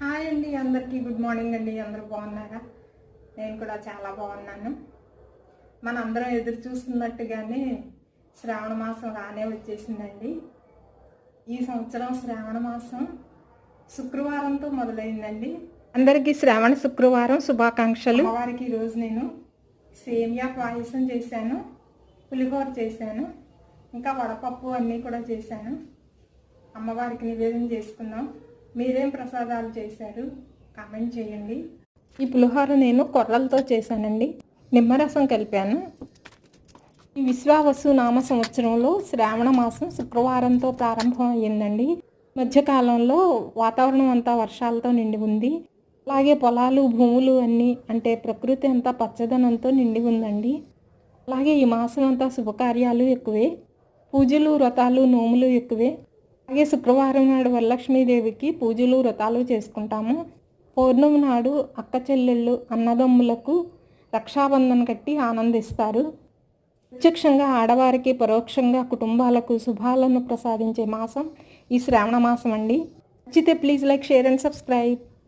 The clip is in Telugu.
హాయ్ అండి అందరికీ గుడ్ మార్నింగ్ అండి. అందరూ బాగున్నారా? నేను కూడా చాలా బాగున్నాను. మనందరం ఎదురు చూస్తున్నట్టుగానే శ్రావణ మాసం రానే వచ్చేసిందండి. ఈ సంవత్సరం శ్రావణ మాసం శుక్రవారంతో మొదలైందండి. అందరికీ శ్రావణ శుక్రవారం శుభాకాంక్షలు. వారికి ఈరోజు నేను సేమియా పాయసం చేశాను పులిహోర చేశాను ఇంకా వడపప్పు అన్నీ కూడా చేశాను. అమ్మవారికి నివేదన చేసుకున్నాం. మీరేం ప్రసాదాలు చేశారు? కామెంట్ చేయండి. ఈ పులిహోర నేను కొర్రలతో చేశానండి. నిమ్మరసం కలిపాను. ఈ విశ్వావసు నామ సంవత్సరంలో శ్రావణ మాసం శుక్రవారంతో ప్రారంభం అయ్యిందండి. మధ్యకాలంలో వాతావరణం అంతా వర్షాలతో నిండి ఉంది. అలాగే పొలాలు భూములు అన్నీ అంటే ప్రకృతి అంతా పచ్చదనంతో నిండి ఉందండి. అలాగే ఈ మాసం అంతా శుభకార్యాలు ఎక్కువే. పూజలు వ్రతాలు నోములు ఎక్కువే. అలాగే శుక్రవారం నాడు వరలక్ష్మీదేవికి పూజలు వ్రతాలు చేసుకుంటాము. పౌర్ణమి నాడు అక్క చెల్లెళ్ళు అన్నదమ్ములకు రక్షాబంధన్ కట్టి ఆనందిస్తారు. ప్రత్యక్షంగా ఆడవారికి పరోక్షంగా కుటుంబాలకు శుభాలను ప్రసాదించే మాసం ఈ శ్రావణ మాసం అండి నచ్చితే please like share and subscribe.